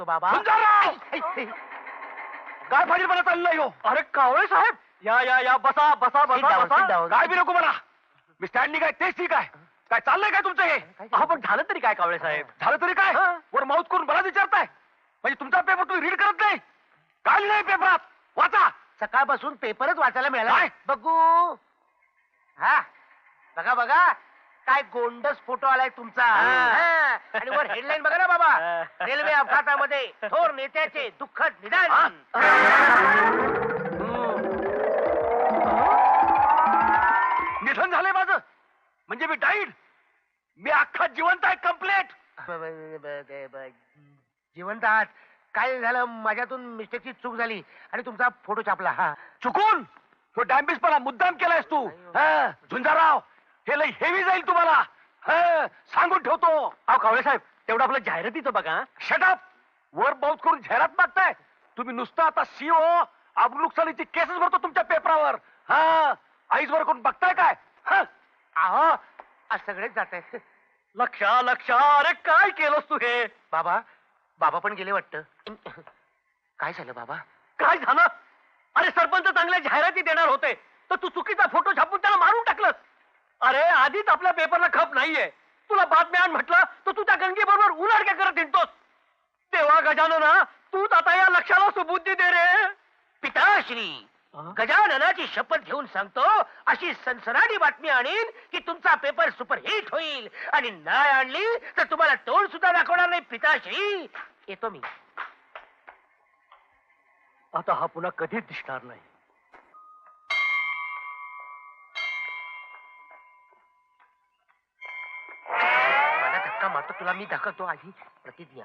तो बाबा! काय फाजीलपणा चाललंय हो. अरे कावळे साहेब! या या या बसा बसा Sit बसा down, sit बसा. down. काय बी नको मला. मी स्टँडिंग आहे तेच ठीक आहे. काय चाललंय काय तुमचं हे? अहो पण झालं तरी काय कावळे साहेब? झालं तरी काय? हा. वर माऊथ करून मला विचारताय. म्हणजे तुमचा पेपर तुम्ही रीड करत नाही. काय लिहिलंय पेपरात. वाचा. सकाळपासून पेपरच वाचायला मिळाला. काय? बघू. हा. बघा बघा. काय गोंडस फोटो आलाय तुमचा? हा. आणि वर हेडलाईन बघा ना बाबा. रेल्वे अपघातामध्ये थोर नेत्याचे दुःखद निदान निधन झालंय माझं. म्हणजे मी डाईड मी अख्खा जिवंत आहे कम्प्लेट ब- ब- ब- ब- ब- जिवंत आहात. काय झालं? माझ्यातून मिस्टेकची चूक झाली. आणि तुमचा फोटो छापला. हा. चुकून? तो डॅम्बिसपणा मुद्दाम केलायस तू. हा, झुंजाराव हे लय हेवी जाईल तुम्हाला. हा, सांगून ठेवतो. अहो कावळे साहेब तेवढं आपलं जाहिरातीचं बघा शटअप वर बाउस करून जाहिरात मागताय. तुम्ही नुसतं आता सीओ अब्रुकसालीची केसेस भरतो तुमच्या पेपरावर हा आईज वर करून बघताय काय? हा, अहो आज सगळेच जात आहे लक्षा लक्षा अरे काय केलंस तू हे? बाबा बाबा पण गेले वाटतं. काय झालं बाबा? काय झालं? अरे सरपंच चांगल्या जाहिराती देणार होते. तर तू चुकीचा फोटो छापून त्याला मारून अरे आधीच आपल्या पेपरला खप नाहीये. तुला बातम्या आण म्हटलं तर तू त्या गंगे बरोबर उलाडक्या करत हिंडतोस. तेव्हा गजानना तूच आता या लक्षाला सुबुद्धी दे रे. पिताश्री गजाननाची शपथ घेऊन सांगतो अशी सनसनाटी बातमी आणीन की तुमचा पेपर सुपरहिट होईल. आणि नाही आणली तर तुम्हाला तोंड सुद्धा दाखवणार नाही पिताश्री. येतो मी. आता हा पुन्हा कधीच दिसणार नाही. आता मात्र तुला मी दाखवतो आधी. प्रतिज्ञा.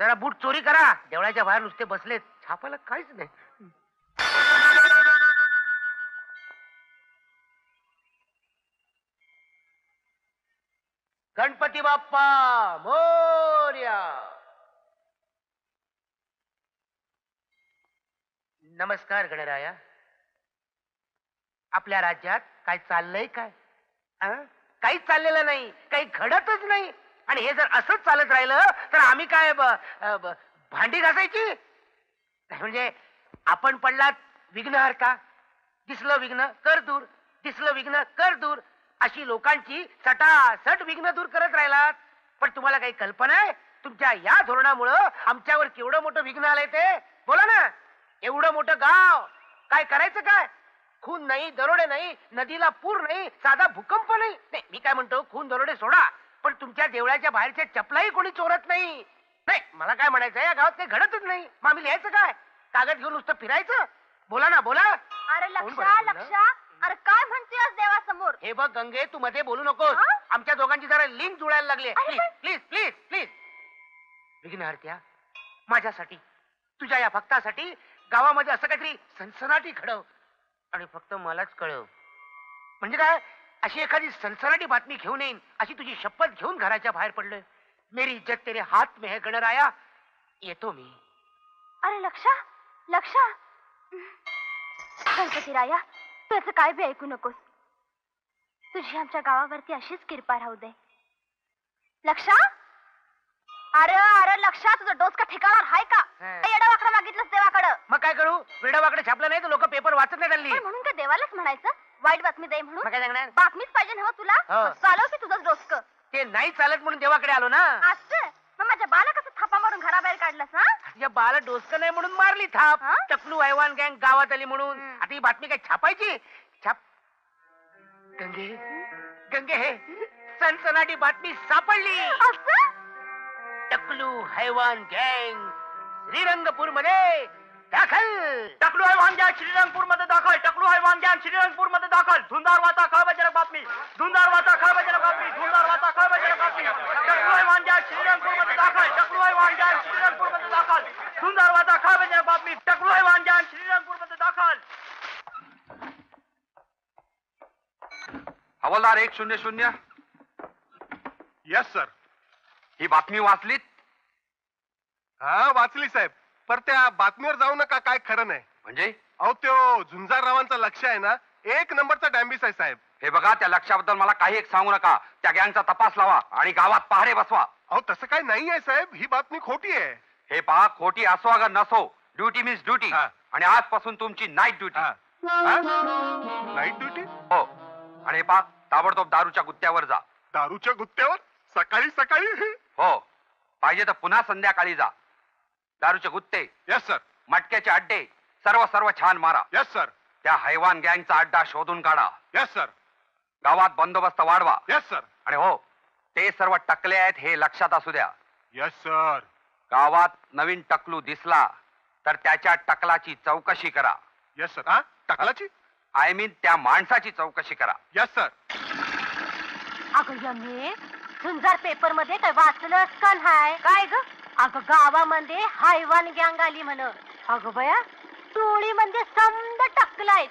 जरा बूट चोरी करा. देवळाच्या बाहेर नुसते बसलेत. छापायला काहीच नाही. गणपती बाप्पा! मग नमस्कार गणराया. आपल्या राज्यात काय चाललंय काय? काही काहीच चाललेलं नाही काही घडतच नाही. आणि हे जर असंच चालत राहिलं तर आम्ही काय भांडी घासायची? म्हणजे आपण पडलात विघ्नहर्ता. दिसलं विघ्न कर दूर. दिसलं विघ्न कर दूर. अशी लोकांची सटासट विघ्न दूर करत राहिलात. पण तुम्हाला काही कल्पना आहे? तुमच्या या धोरणामुळं आमच्यावर केवढं मोठं विघ्न आलंय ते? बोला ना. एवढं मोठं गाव. काय करायचं काय? खून नाही दरोडे नाही नदीला पूर नाही साधा भूकंप नाही. नाही मी काय म्हणतो खून दरोडे सोडा. पण तुमच्या देवळाच्या बाहेरच्या चपलाही कोणी चोरत नाही. नाही मला काय म्हणायचं या गावात काही घडतच नाही. मग आम्ही लिहायचं काय? कागद घेऊन नुसतं फिरायचं? बोला ना बोला. अरे कोण लक्षा? लक्षा. अरे काय म्हणतेस देवासमोर? हे बघ गंगे तू मध्ये बोलू नकोस. हा? आमच्या दोघांची जरा लिंक जुळायला लागली अरे प्लीज पण- प्लीज प्लीज प्लीज. विघ्नहर्त्या माझ्यासाठी तुझ्या या भक्तासाठी गावामध्ये असं काहीतरी सनसनाटी घडव. आणि फक्त मलाच कळव. म्हणजे काय? अशी एखादी सनसनाटी बातमी घेऊन येईन अशी तुझी शपथ घेऊन घराच्या बाहेर पडलोय. मेरी इज्जत तेरे हात में है गणराया. येतो मी. अरे लक्षा लक्षा. गणपती राया तू याचं काय बी ऐकू नकोस. तुझी आमच्या गावावरती अशीच कृपा राहू दे. लक्षा? अरे अरे लक्षा तुझं डोस का ठिकाणार हाय का? हा. येडा वाकडं मागितलंस देवाकडं. मग काय करू? वेडावाकडे छापलं नाही तर लोक पेपर वाचत नाही हल्ली म्हणून काय देवालाच म्हणायचं? वाईट बातमी दे मग म्हणून काय सांगणार? बातमीच पाहिजे ना हो तुला? हो. चालव की तुझंच डोसक. ते नाही चालत म्हणून देवाकडे आलो ना. असं? मग माझ्या बाला कसं थापा मारून घराबाहेर काढलास हा? तुझ्या बाला डोसकं नाही म्हणून मारली थाप. हा? टकलू हैवान गँग गावात आली म्हणून. हम्म. आता ही बातमी काय छापायची? छाप. गंगे. गंगे हे सनसनाटी बातमी सापडली. असं? टकलू हैवान गँग श्रीरंगपूरमध्ये दाखल! टकलू आहे वांग्या श्रीरंगपूरमध्ये दाखल! टकलू आहे वांग्या श्रीरंगपूरमध्ये दाखल! धुंदार वाचा खळबजनक बातमी! धुंदार वाचा खळबजनक बातमी! धुंदार वाचा खळबजनक बातमी! टकलू आहे वांग्या श्रीरंगपूरमध्ये दाखल! टकलू आहे वांग्या श्रीरंगपूरमध्ये दाखल! धुंदार वाचा खळबजनक बातमी! टकलू आहे वांग्या श्रीरंगपूरमध्ये दाखल! हवालदार एक शून्य शून्य? यस सर ही बातमी वाचलीत? हा वाचली साहेब. पर त्या बातमीवर जाऊ नका काय खरं नाही. म्हणजे? अहो त्यो झुंजाररावांचा लक्ष आहे ना एक नंबरचा डॅम्बिस आहे साहेब. हे बघा त्या लक्षाबद्दल मला काही एक सांगू नका. त्या गँगचा तपास लावा आणि गावात पहारे बसवा. अहो तसं काय नाही आहे साहेब. ही बातमी खोटी आहे. हे पहा खोटी असो अगर नसो ड्युटी मीन्स ड्युटी हा. आणि आजपासून तुमची नाईट ड्युटी हा. हा? नाईट ड्युटी हो. आणि हे पहा ताबडतोब दारूच्या गुत्त्यावर जा. दारूच्या गुत्त्यावर? सकाळी सकाळी? हो पाहिजे तर पुन्हा संध्याकाळी जा. दारूचे गुत्ते यस सर मटक्याचे अड्डे सर्व सर्व छान मारा. यस सर त्या हैवान गँगचा अड्डा शोधून काढा. यस सर गावात बंदोबस्त वाढवा. यस सर आणि हो ते सर्व टकले आहेत हे लक्षात असू द्या. यस सर गावात नवीन टकलू दिसला तर त्याच्या टकलाची चौकशी करा. यस सर हा? टकलाची? आय मीन त्या माणसाची चौकशी करा. यस सर अगं यमे झुंजार पेपरमध्ये काय वाचलंस का नाही काय ग? अगं गावामध्ये हायवान गँग आली म्हण. अगं बया टोळी म्हणजे समद टकलाय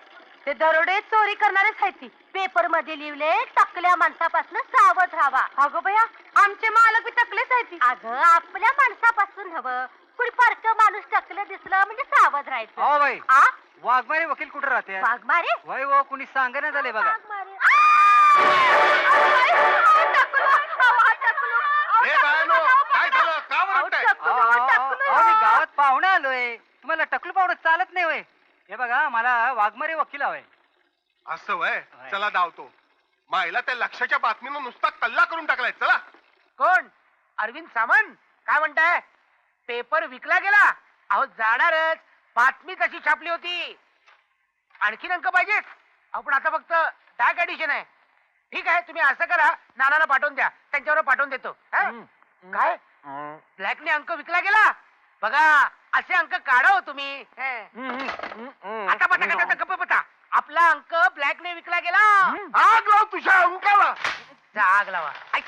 ते दरोडे चोरी करणारेच आहेत ती. पेपरमध्ये लिहिले टकल्या माणसापासून सावध राहावा. अगं बया आमचे मालक बी टकलेच आहेत ती. अगं आपल्या माणसापासून हवं. कुणी परक माणूस टकलं दिसलं म्हणजे सावध राहायचं. हो बाई आ? वाघमारे वकील कुठे राहते वाघमारे? वय हो कुणी सांगण्यात झाले बघा. आ! अहो, आ, टकलं! अहो, हे टकलं बायानो, बघा, काय बघा. झालं? का अहो, ओरडताय? टकलं, अहो, अहो, टकलं. अहो, मी गावात पाहुणे आलोय पाहुणं चालत नाही वय हे बघा मला वाघमारे वकील हवंय असं वय? होय. चला धावतो. मायला त्या लक्षाच्या बातमीनं नुसता कल्ला करून टाकलाय. चला. कोण? अरविंद सामंत? काय म्हणताय? पेपर विकला गेला. अहो जाणारच. बातमी तशी छापली होती? आणखीन अंक पाहिजेत? अहो पण आता फक्त डाक ऍडिशन आहे. ठीक आहे तुम्ही असं करा. नानाला पाठवून द्या. त्यांच्यावर पाठवून देतो. हा? काय? ब्लॅकने अंक विकला गेला? बघा असे अंक काढा हो. तुम्ही हे. आता पता का गप्प बता आपला अंक ब्लॅकने विकला गेला. आग लाव तुझ्या अंकाला जा, आग लावा ऐक.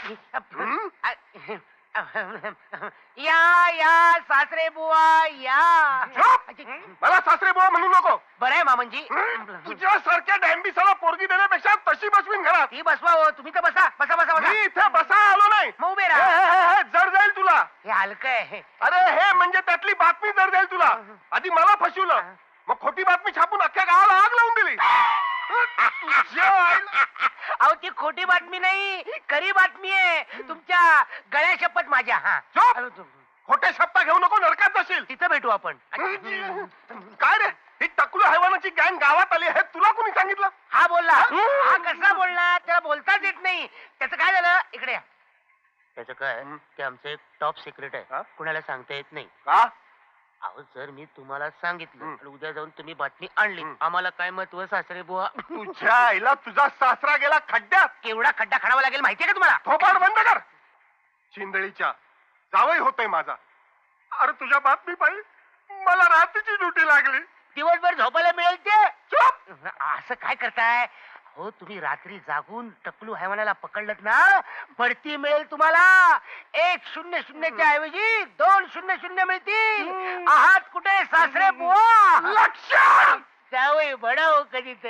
या या सासरे बुवा या. मला सासरे बुवा म्हणू नको. बरं आहे मामनजी. तुझ्या सारख्या डॅम्बिसाला पोरगी देण्यापेक्षा तशी बसवीन घरात. ती बसवा हो तुम्ही तर बसा बसा बसा मी बसा इथे बसा आलो नाही. मग उभे हे, राहा. हे, हे, जड जाईल तुला. हे हलकं आहे. अरे हे म्हणजे त्यातली बातमी जड जाईल तुला. आधी मला फसवलं. मग खोटी बातमी छापून अख्ख्या गावाला आग लावून दिली. तुझ्या आईला- अहो ती खोटी बातमी नाही खरी बातमी आहे. तुमच्या गळ्या शपथ माझ्या. हा. खोटे शब्द घेऊ नको नरकात जाशील. तिथं भेटू आपण. काय रे? ही टकलू हैवानाची गँग गावात आली हे तुला कोणी सांगितलं? हा बोलला. हा? कसा बोलला? त्याला बोलताच येत नाही. त्याचं काय झालं? इकडे या. त्याचं काय? ते आमचं एक टॉप सिक्रेट हा? आहे कुणाला सांगता येत नाही. का? अहो जर मी तुम्हाला सांगितलं हं. आणि उद्या जाऊन तुम्ही बातमी आणली. हं. आम्हाला काय महत्त्व सासरे बुवा? तुझ्या आईला तुझा सासरा गेला खड्ड्यात. केवढा खड्डा खाणावा लागेल माहितीये का तुम्हाला? थोपाड बंद कर. चिंदळीच्या जावई होतय माझा. अरे तुझ्या बातमी पाहिजे मला रात्रीची ड्युटी लागली. दिवसभर झोपायला मिळेल ते? चुप! असं काय करताय? हो तुम्ही रात्री जागून टकलू हैवानाला पकडलत ना? बढती मिळेल तुम्हाला. एक शून्य शून्यच्या ऐवजी दोन शून्य शून्य मिळतील. आहात कुठे सासरे बुवा? लक्ष जावई बडाव कधीतरी.